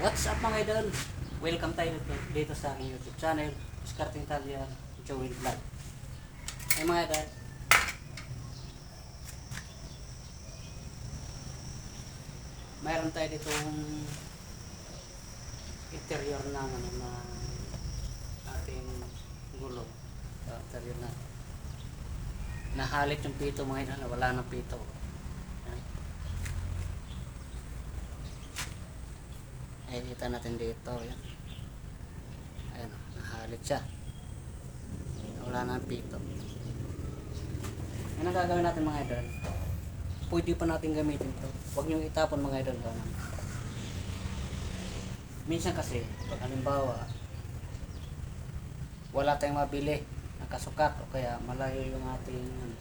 What's up mga idol? Welcome tayo dito, dito sa aking YouTube channel, Discarding Italia, Joel Vlog. Ay mga idol, mayroon tayo ditong interior na ano na ating gulong. So, interior na nahalit yung pito mga idol, wala nang pito. Yan. Ay, kita natin dito. Yan. Ayan, oh, nahalit siya. Wala na ang pito. Ano ang gagawin natin mga idol? Pwede pa natin gamitin to. Huwag niyong itapon mga idol. Ganun. Minsan kasi, pag halimbawa, wala tayong mabili nakasukat o kaya malayo yung ating ano,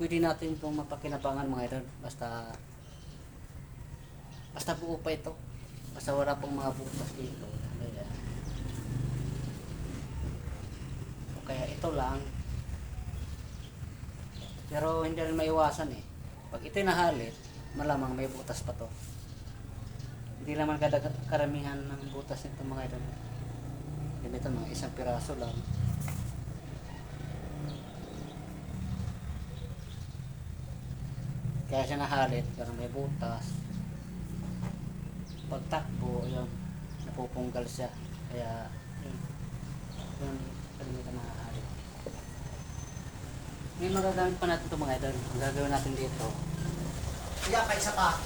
pwede natin itong mapakinabangan mga idol basta basta buo pa ito basta wala pong mga butas dito. Kaya, o kaya ito lang. Pero hindi rin maiwasan eh. Pag ito nahalit malamang may butas pa to. Hindi naman kada karamihan ng butas nito mga idol. Ganito mga isang piraso lang. Kaya siya nahalit pero may butas pagtakbo yun napupunggal siya. Kaya yun yun kalimitan na nahalit may magagamit pa natin ito mga idol. Ang gagawin natin dito. Kaya pa isa pa.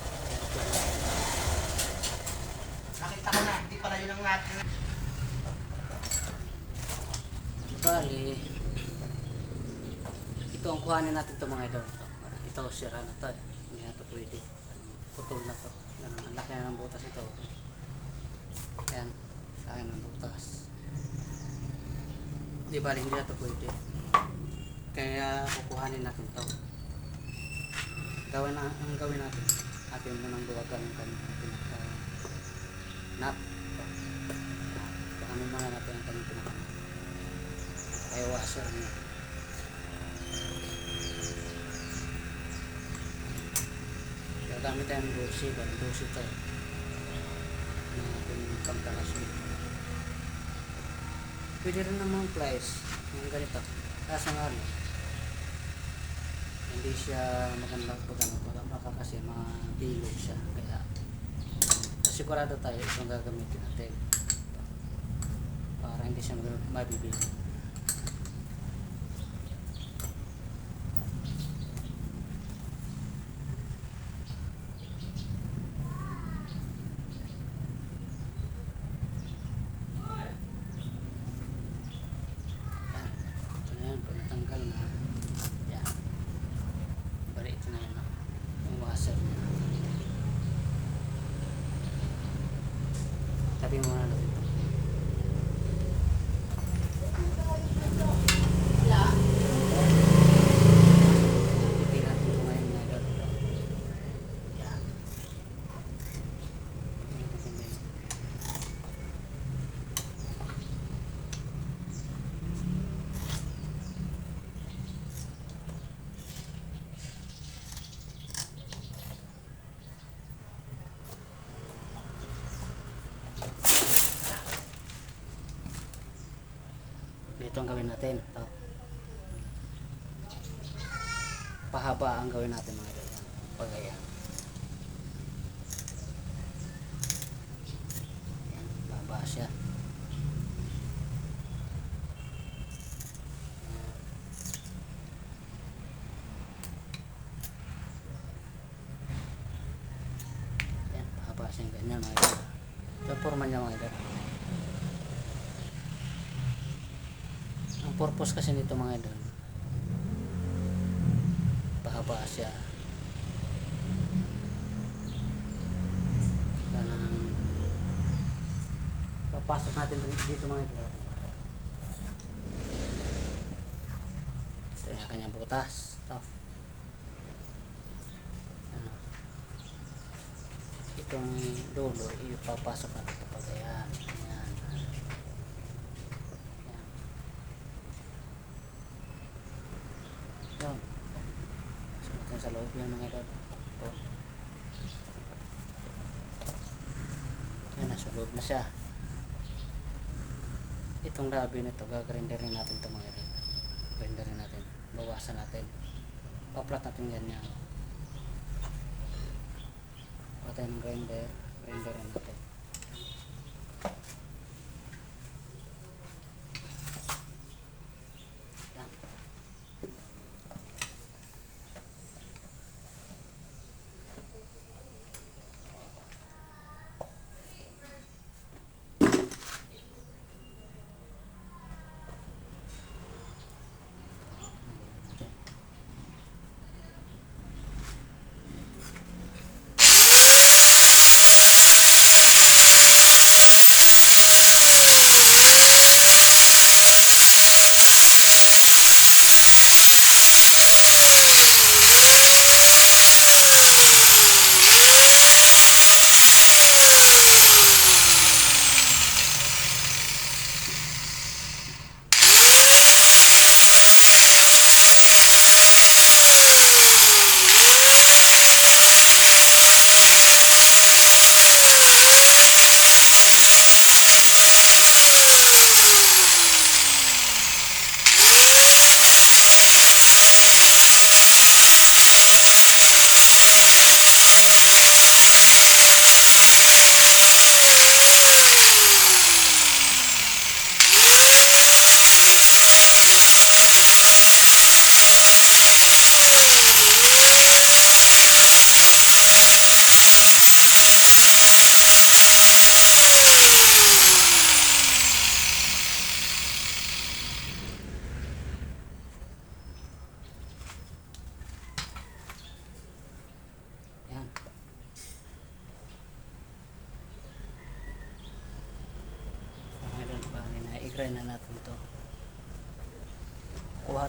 Nakita ko na, hindi pala yun ang natin. bali ito ang kuhanin natin ito mga idol. Ito, ito sira na to eh. hindi na to pwede. Putol na to. Yan, ang laki ng butas ito. Yan laki ng butas. Di bali hindi na to pwede. Kaya kukuhanin natin to gawin na, ang gawin natin atin mo nang duwagan yung kanyang pinaka ito kuhanin muna natin ang kanyang pinaka ay washer niya gagamit tayo ng busi ba busi to na ating pangkalasyon pwede rin naman plies yung ganito. Kaso nga ano hindi siya maganda pag ano baka, baka kasi mga siya kaya sigurado tayo itong gagamitin natin. Para hindi siya mabibilog Yan. Ito na yan. Pag natanggal na. Yan. Bali, ito na yan. oh. Yung washer niya. Tabi muna natin ito. Hindi natin ito ngayon na gano'n. Yan. Yan, ito na yun. Ito ang gawin natin. Ito. Pahaba ang gawin natin mga ganyan. Pagaya. Yan, Pahaba siya. Yan, pahaba siya ganyan mga ganyan. Ito forma niya mga ganyan. Purpose kasi nito mga idol, pahaba siya. Papasok natin dito mga idol. Ito yung kanyang butas. Ano. Itong dulo, ipapasok natin loob yan mga idol. Ito. Yan, nasa loob na siya. Itong labi nito, gagrinderin natin ito mga rin. Grinderin natin. Bawasan natin. Paplat natin yan yan. Patay ng grinder. Grinderin natin.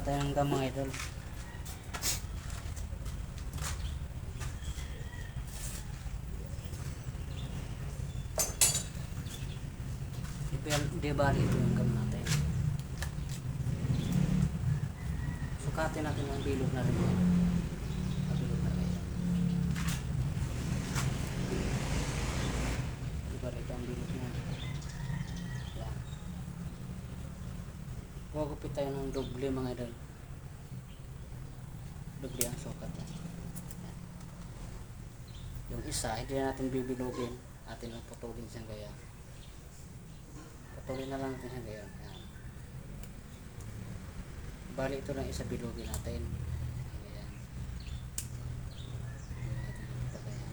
Kuha tayo ng gam mga idol. Di bali ito yung gam natin. Sukatin natin ang bilog na rin mga idol. Ang bilog na rin. Diba ito ang bilog niya. Yan. Gugupit tayo ng doble mga idol. Doble ang sukat. Yan. Yung isa, hindi na natin bibilugin. Atin lang putulin siyang gaya. Putulin na lang natin siyang gaya. Bali ito lang isa bilugin natin. Ayan. Bilugin natin ito gaya.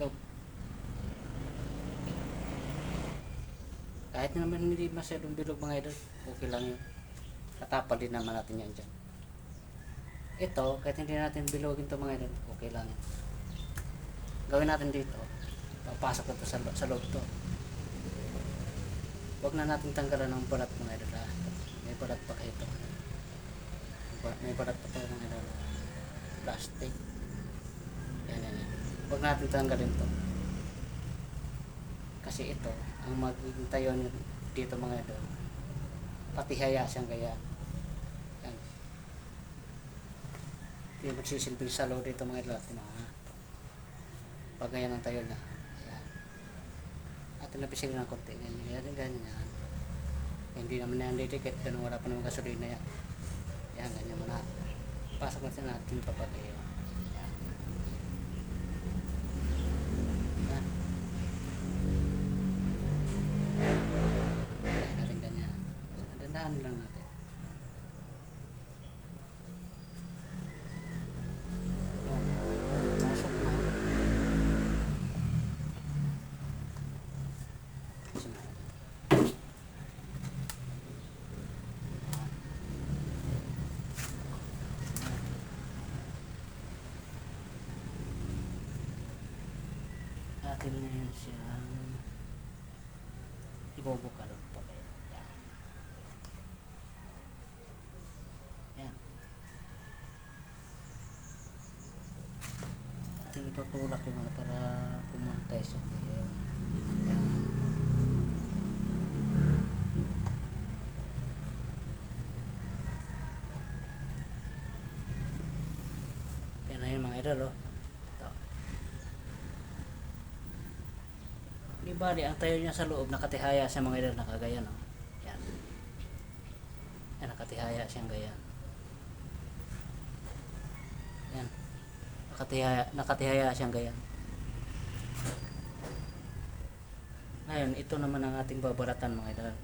Bilog. Kahit naman hindi masyadong bilog mga idol, okay lang yun. Katapal din naman natin yan dyan. Ito, kahit hindi natin bilogin to mga idol, okay lang yan. Gawin natin dito, papasok na to sa, sa loob to. Huwag na natin tanggalan ng balat mga idol. Ah. May balat pa kayo ito. May balat pa tayo mga idol. Plastic. Yan, yan, yan. Huwag natin tanggalin to. Kasi ito, ang magiging tayo dito mga idol, pati haya siyang gaya. Yan. Hindi magsisilbing salo dito mga idol. At mga pag ganyan ang tayo na. Yan. At napising ng konti. Ganyan, ganyan, ganyan. yan. Hindi naman yan didikit. Ganun wala pa naman gasolina yan. Yan, ganyan muna. Pasok natin natin papagayo. Yan. Yan. Kaya natin ganyan. Dandahan lang natin. Yan. Pasok na. Sumunod. Atin na yun siya ibubukalon pa kayo. Yan. Yan. Ating itutulak yung mga para pumuntay sa kayo. Yan. idol oh. Ito. Di bali, ang tayo niya sa loob, nakatihaya siya mga idol, nakagayan oh. Yan. Yan, nakatihaya siyang gayan. Yan. Nakatihaya, nakatihaya siyang gayan. Ngayon, ito naman ang ating babalatan mga. Ito. Yan.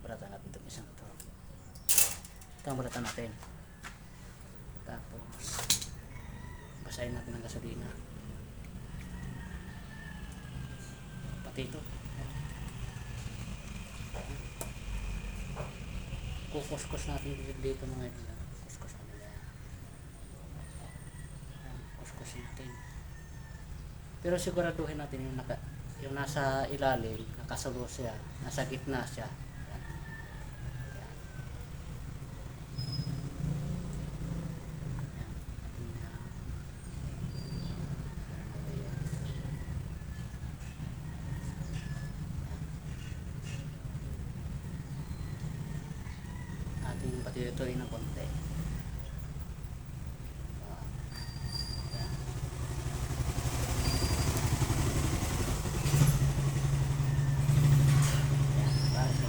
Balatan natin itong isang ito. Ito ang balatan natin. Tapos, basahin natin ng gasolina. Pati ito. Kukuskus natin dito, mga idol. Kuskus natin yan. Yan, Kuskus natin. Pero siguraduhin natin yung, naka, yung nasa ilalim, nakasulo siya, nasa gitna siya. Yan. Yan. Yan. Ayan. Ating patituloy ng konti. Ah. Yan. Yan, para sa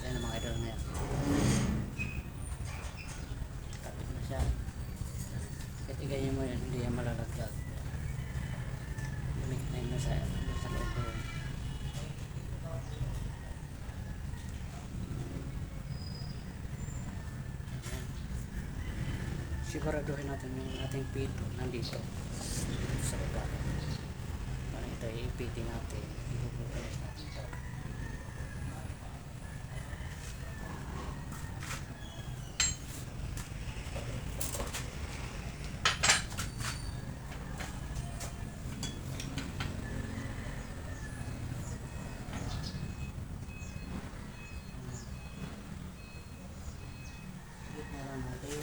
Yan ang mga idol na yan. Tapos na siya. Kahit iganyan mo yan, hindi yan malalagdag. Lumik na yun sa, sa loob ko yun. Ayan. Siguraduhin natin yung ating pito nandito sa baba. Ito ipitin natin. Ibubukalis natin ito. Gitna lang natin.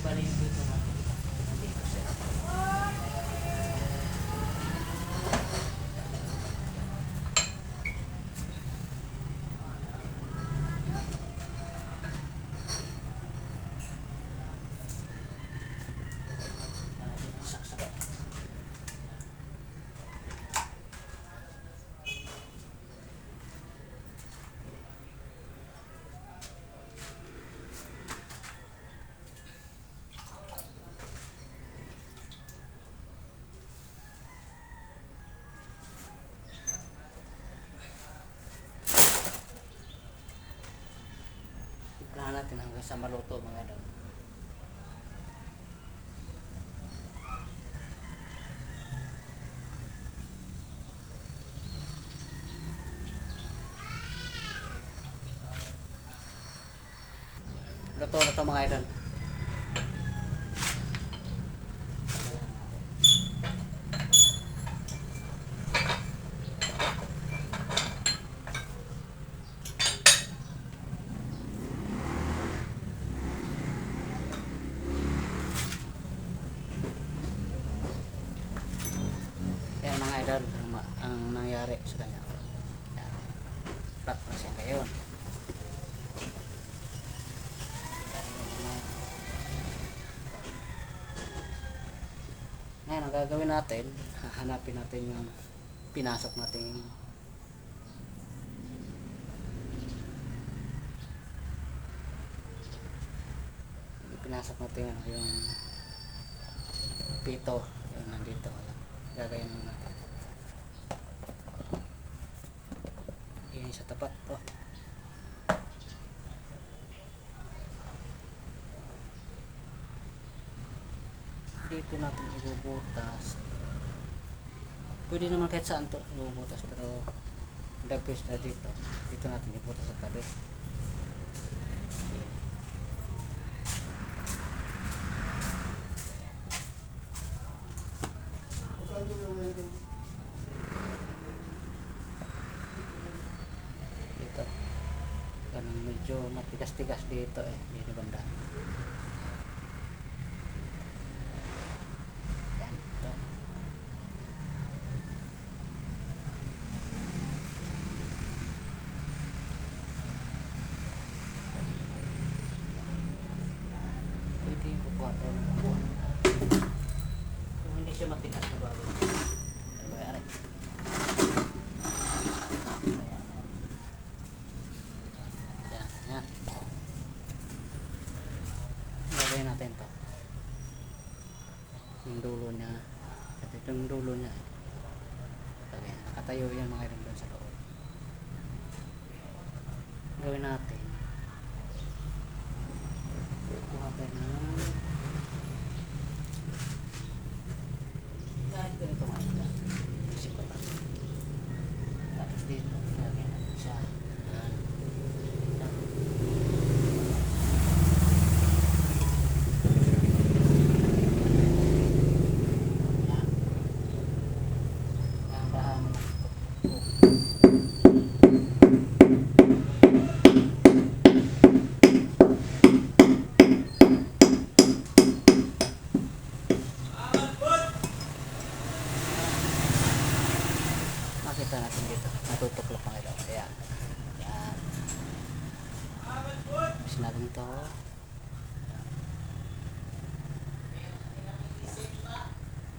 Ibalik yung pito natin. Nandito siya. Saksak. Timplahan natin hanggang sa maluto mga idol. Luto na to mga idol. Yan mga idol, ang, ma- ang nangyari sa kanya. Flat na siya ngayon. Ang gagawin natin, hahanapin natin yung pinasok natin. Pinasok natin ano, yung pito. Yung nandito mo natin yun sa tapat to dito natin ibubutas pwede naman kahit saan to ibubutas pero dapis na dito. Dito natin iputas sa tabi. Dito. Ganun medyo matigas-tigas dito eh. Dito banda. Yan. Ito. Pwede yung kukuha tayo ng kukuha. Kung hindi siya matigas na bago. Gagawin natin to. Yung dulo niya. At ito yung dulo niya. Okay, nakatayo yan mga ilang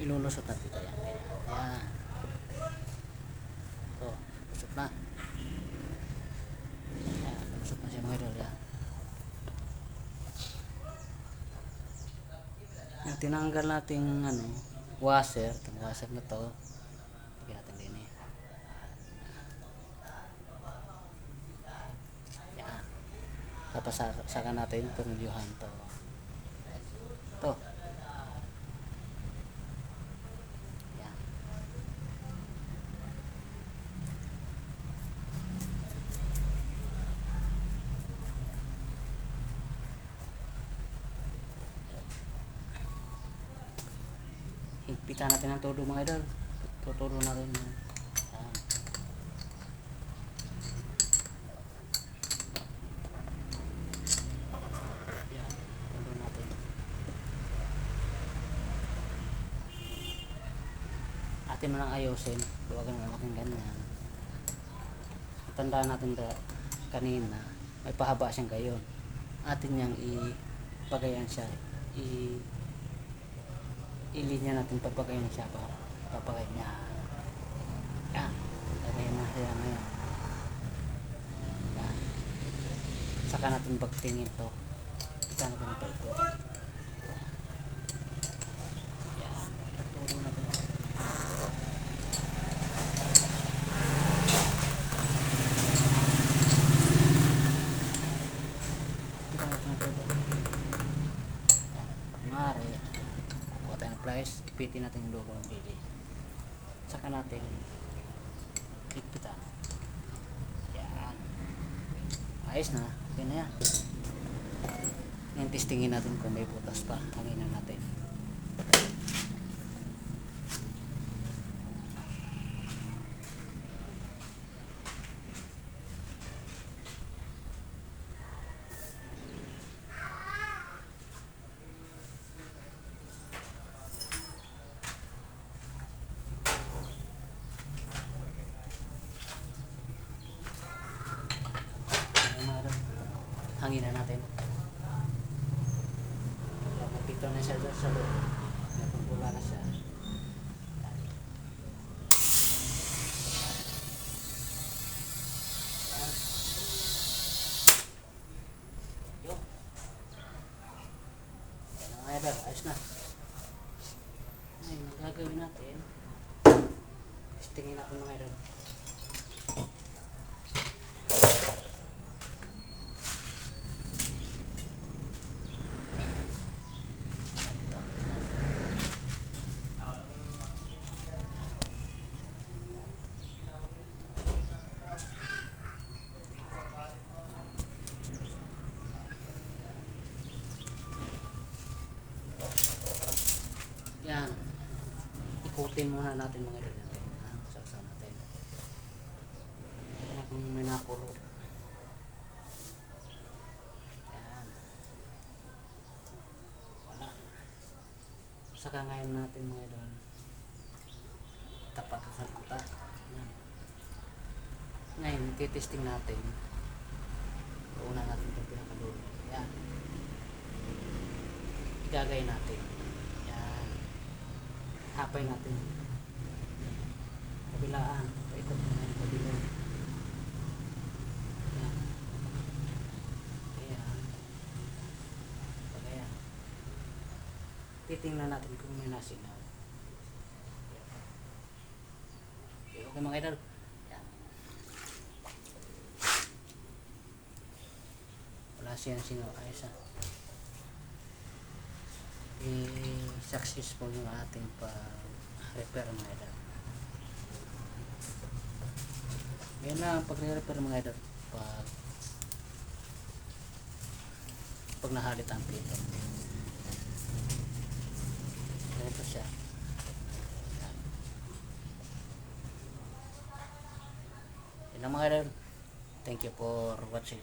Ilulusot natin ito. Ayan. Ayan. Ito. Lusot na. Ayan. Lusot na siya mga idol. Ayan. Yung tinanggal nating ano, washer, itong washer na to, lagyan natin din eh. Yan. Tapos sa- saka natin tornilyuhan to. To. Yan. Higpitan natin ang todo mga idol. Tuturo natin. yan. Yan. Yan. Todo natin. Atin mo lang ayusin. Huwag na malaking ganyan. Tandaan natin da, kanina, may pahaba siyang gayon. Atin niyang ipagayan siya. I ilinya natin papagayan siya pa papagayan niya. Yan. Lagayan na siya ngayon. Yan. Saka natin bagtingin to. Saka natin ito yan. Tuturo natin Ito natin ito. Mari, kuha tayo ipitin natin yung logo ng bili. Saka natin ikpitan. Yan. Ayos na, okay na yan. Ngayon testingin natin kung may butas pa. Hanginan natin. Ayan, mga idol. Hanginan natin. Napito na siya doon sa loob. Napupula na siya. Idol, ayos na. Ngayon, ang gagawin natin, testingin natin mga. Putin muna natin mga idol natin. Natin. Kaya kung may nakulo. Yan. Wala. Saka ngayon natin mga idol. Tapat sa kuta. Ngayon, titesting natin. Una natin itong pinakadulo. Yan. Igagay natin. Yan. Hapay natin. Kabilaan. Paikot mo na yung kabila. Yan. Ayan. Pag ayan. Titingnan natin kung may nasinaw. Okay, okay mga idol. Yan. Wala siyang sino. Ayos ah. Successful yung ating pag-repair mga idol. Yan lang ang pag-repair mga idol. Pag pag nahalit ang pito. Ganito siya. Yan. Lang mga idol. Thank you for watching.